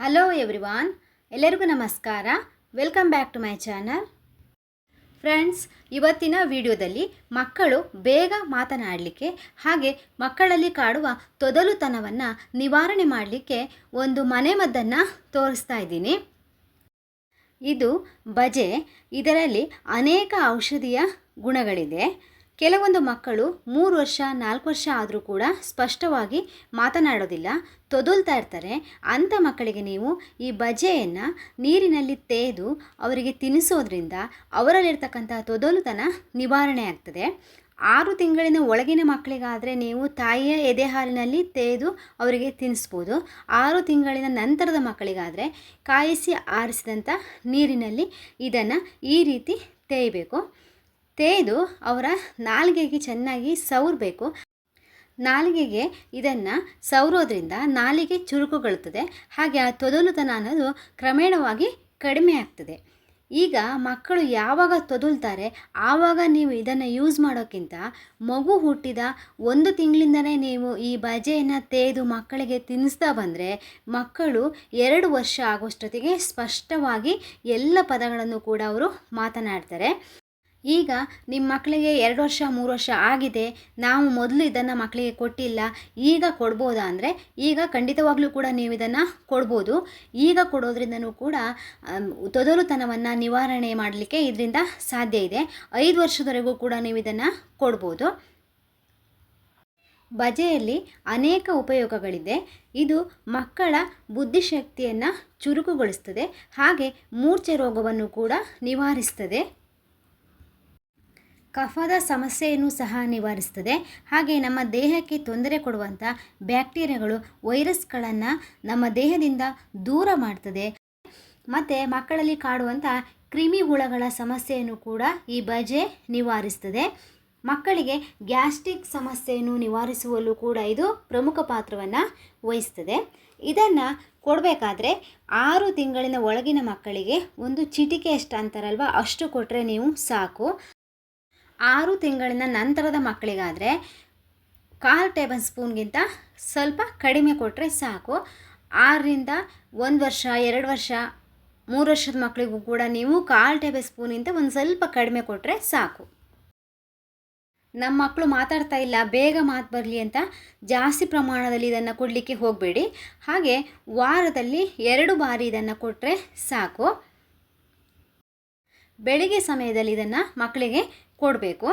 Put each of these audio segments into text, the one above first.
Hello everyone ಎಲ್ಲರಿಗೂ ನಮಸ್ಕಾರ. Welcome back to my channel friends ಇವತ್ತಿನ ವಿಡಿಯೋದಲ್ಲಿ ಮಕ್ಕಳು ಬೇಗ ಮಾತನಾಡಲಿಕ್ಕೆ ಹಾಗೆ ಮಕ್ಕಳಲ್ಲಿ ಕಾಡುವ ತೊದಲುತನವನ್ನು ನಿವಾರಣೆ ಮಾಡಲಿಕ್ಕೆ ಒಂದು ಮನೆಮದ್ದನ್ನು ತೋರಿಸ್ತಾ ಇದ್ದೀನಿ. ಇದು ಬಜೆ. ಇದರಲ್ಲಿ ಅನೇಕ ಔಷಧಿಯ ಗುಣಗಳಿದೆ. ಕೆಲವೊಂದು ಮಕ್ಕಳು ಮೂರು ವರ್ಷ, ನಾಲ್ಕು ವರ್ಷ ಆದರೂ ಕೂಡ ಸ್ಪಷ್ಟವಾಗಿ ಮಾತನಾಡೋದಿಲ್ಲ, ತೊದಲ್ತಾ ಇರ್ತಾರೆ. ಅಂಥ ಮಕ್ಕಳಿಗೆ ನೀವು ಈ ಬಜೆಯನ್ನು ನೀರಿನಲ್ಲಿ ತೇದು ಅವರಿಗೆ ತಿನ್ನಿಸೋದ್ರಿಂದ ಅವರಲ್ಲಿರ್ತಕ್ಕಂಥ ತೊದಲುತನ ನಿವಾರಣೆ ಆಗ್ತದೆ. ಆರು ತಿಂಗಳಿನ ಒಳಗಿನ ಮಕ್ಕಳಿಗಾದರೆ ನೀವು ತಾಯಿಯ ಎದೆ ಹಾಲಿನಲ್ಲಿ ತೇದು ಅವರಿಗೆ ತಿನ್ನಿಸ್ಬೋದು ಆರು ತಿಂಗಳಿನ ನಂತರದ ಮಕ್ಕಳಿಗಾದರೆ ಕಾಯಿಸಿ ಆರಿಸಿದಂಥ ನೀರಿನಲ್ಲಿ ಇದನ್ನು ಈ ರೀತಿ ತೇಯಬೇಕು. ತೇದು ಅವರ ನಾಲಿಗೆಗೆ ಚೆನ್ನಾಗಿ ಸವರಬೇಕು. ನಾಲಿಗೆಗೆ ಇದನ್ನು ಸವರೋದ್ರಿಂದ ನಾಲಿಗೆ ಚುರುಕುಗೊಳ್ಳುತ್ತದೆ. ಹಾಗೆ ಆ ತೊದಲುತನ ಅನ್ನೋದು ಕ್ರಮೇಣವಾಗಿ ಕಡಿಮೆ ಆಗ್ತದೆ. ಈಗ ಮಕ್ಕಳು ಯಾವಾಗ ತೊದಲ್ತಾರೆ, ಆವಾಗ ನೀವು ಇದನ್ನು ಯೂಸ್ ಮಾಡೋಕ್ಕಿಂತ ಮಗು ಹುಟ್ಟಿದ ಒಂದು ತಿಂಗಳಿಂದಲೇ ನೀವು ಈ ಬಜೆಯನ್ನು ತೇದು ಮಕ್ಕಳಿಗೆ ತಿನ್ನಿಸ್ತಾ ಬಂದರೆ ಮಕ್ಕಳು ಎರಡು ವರ್ಷ ಆಗೋಷ್ಟೊತ್ತಿಗೆ ಸ್ಪಷ್ಟವಾಗಿ ಎಲ್ಲ ಪದಗಳನ್ನು ಕೂಡ ಅವರು ಮಾತನಾಡ್ತಾರೆ. ಈಗ ನಿಮ್ಮ ಮಕ್ಕಳಿಗೆ ಎರಡು ವರ್ಷ, ಮೂರು ವರ್ಷ ಆಗಿದೆ, ನಾವು ಮೊದಲು ಇದನ್ನು ಮಕ್ಕಳಿಗೆ ಕೊಟ್ಟಿಲ್ಲ, ಈಗ ಕೊಡ್ಬೋದಾ ಅಂದರೆ ಈಗ ಖಂಡಿತವಾಗ್ಲೂ ಕೂಡ ನೀವು ಇದನ್ನು ಕೊಡ್ಬೋದು. ಈಗ ಕೊಡೋದ್ರಿಂದನೂ ಕೂಡ ತೊದಲುತನವನ್ನು ನಿವಾರಣೆ ಮಾಡಲಿಕ್ಕೆ ಇದರಿಂದ ಸಾಧ್ಯ ಇದೆ. ಐದು ವರ್ಷದವರೆಗೂ ಕೂಡ ನೀವು ಇದನ್ನು ಕೊಡ್ಬೋದು. ಬಜೆಯಲ್ಲಿ ಅನೇಕ ಉಪಯೋಗಗಳಿದೆ. ಇದು ಮಕ್ಕಳ ಬುದ್ಧಿಶಕ್ತಿಯನ್ನು ಚುರುಕುಗೊಳಿಸ್ತದೆ. ಹಾಗೆ ಮೂರ್ಛೆ ರೋಗವನ್ನು ಕೂಡ ನಿವಾರಿಸ್ತದೆ. ಕಫದ ಸಮಸ್ಯೆಯನ್ನು ಸಹ ನಿವಾರಿಸ್ತದೆ. ಹಾಗೆ ನಮ್ಮ ದೇಹಕ್ಕೆ ತೊಂದರೆ ಕೊಡುವಂಥ ಬ್ಯಾಕ್ಟೀರಿಯಾಗಳು ವೈರಸ್ಗಳನ್ನು ನಮ್ಮ ದೇಹದಿಂದ ದೂರ ಮಾಡ್ತದೆ. ಮತ್ತು ಮಕ್ಕಳಲ್ಲಿ ಕಾಡುವಂಥ ಕ್ರಿಮಿ ಹುಳಗಳ ಸಮಸ್ಯೆಯನ್ನು ಕೂಡ ಈ ಬಜೆ ನಿವಾರಿಸ್ತದೆ. ಮಕ್ಕಳಿಗೆ ಗ್ಯಾಸ್ಟ್ರಿಕ್ ಸಮಸ್ಯೆಯನ್ನು ನಿವಾರಿಸುವಲ್ಲೂ ಕೂಡ ಇದು ಪ್ರಮುಖ ಪಾತ್ರವನ್ನು ವಹಿಸ್ತದೆ. ಇದನ್ನು ಕೊಡಬೇಕಾದ್ರೆ ಆರು ತಿಂಗಳಿನ ಒಳಗಿನ ಮಕ್ಕಳಿಗೆ ಒಂದು ಚಿಟಿಕೆ ಎಷ್ಟು ಅಂತಾರಲ್ವ, ಅಷ್ಟು ಕೊಟ್ಟರೆ ನೀವು ಸಾಕು. ಆರು ತಿಂಗಳಿನ ನಂತರದ ಮಕ್ಕಳಿಗಾದರೆ ಕಾಲು ಟೇಬಲ್ ಸ್ಪೂನ್ಗಿಂತ ಸ್ವಲ್ಪ ಕಡಿಮೆ ಕೊಟ್ಟರೆ ಸಾಕು. ಆರರಿಂದ ಒಂದು ವರ್ಷ, ಎರಡು ವರ್ಷ, ಮೂರು ವರ್ಷದ ಮಕ್ಕಳಿಗೂ ಕೂಡ ನೀವು ಕಾಲು ಟೇಬಲ್ ಸ್ಪೂನಿಂದ ಒಂದು ಸ್ವಲ್ಪ ಕಡಿಮೆ ಕೊಟ್ಟರೆ ಸಾಕು. ನಮ್ಮ ಮಕ್ಕಳು ಮಾತಾಡ್ತಾ ಇಲ್ಲ, ಬೇಗ ಮಾತು ಬರಲಿ ಅಂತ ಜಾಸ್ತಿ ಪ್ರಮಾಣದಲ್ಲಿ ಇದನ್ನು ಕೊಡಲಿಕ್ಕೆ ಹೋಗಬೇಡಿ. ಹಾಗೆ ವಾರದಲ್ಲಿ ಎರಡು ಬಾರಿ ಇದನ್ನು ಕೊಟ್ಟರೆ ಸಾಕು. ಬೆಳಿಗ್ಗೆ ಸಮಯದಲ್ಲಿ ಇದನ್ನು ಮಕ್ಕಳಿಗೆ ಕೊಡಬೇಕು.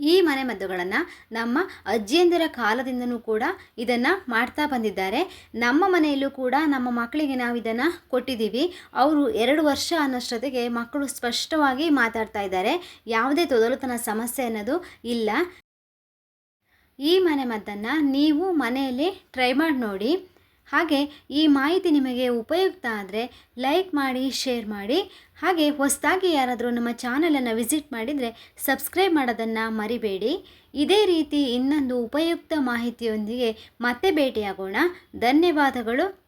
ಈ ಮನೆಮದ್ದುಗಳನ್ನು ನಮ್ಮ ಅಜ್ಜಿಯಂದಿರ ಕಾಲದಿಂದನೂ ಕೂಡ ಇದನ್ನು ಮಾಡ್ತಾ ಬಂದಿದ್ದಾರೆ. ನಮ್ಮ ಮನೆಯಲ್ಲೂ ಕೂಡ ನಮ್ಮ ಮಕ್ಕಳಿಗೆ ನಾವು ಇದನ್ನು ಕೊಟ್ಟಿದ್ದೀವಿ. ಅವರು ಎರಡು ವರ್ಷ ಅನ್ನೋಷ್ಟೊತ್ತಿಗೆ ಮಕ್ಕಳು ಸ್ಪಷ್ಟವಾಗಿ ಮಾತಾಡ್ತಾ ಇದ್ದಾರೆ. ಯಾವುದೇ ತೊದಲುತನ ಸಮಸ್ಯೆ ಅನ್ನೋದು ಇಲ್ಲ. ಈ ಮನೆಮದ್ದನ್ನು ನೀವು ಮನೆಯಲ್ಲಿ ಟ್ರೈ ಮಾಡಿ ನೋಡಿ. ಹಾಗೆ ಈ ಮಾಹಿತಿ ನಿಮಗೆ ಉಪಯುಕ್ತ ಆದರೆ ಲೈಕ್ ಮಾಡಿ ಶೇರ್ ಮಾಡಿ. ಹಾಗೆ ಹೊಸದಾಗಿ ಯಾರಾದರೂ ನಮ್ಮ ಚಾನಲನ್ನು ವಿಸಿಟ್ ಮಾಡಿದರೆ ಸಬ್ಸ್ಕ್ರೈಬ್ ಮಾಡೋದನ್ನು ಮರಿಬೇಡಿ. ಇದೇ ರೀತಿ ಇನ್ನೊಂದು ಉಪಯುಕ್ತ ಮಾಹಿತಿಯೊಂದಿಗೆ ಮತ್ತೆ ಭೇಟಿಯಾಗೋಣ. ಧನ್ಯವಾದಗಳು.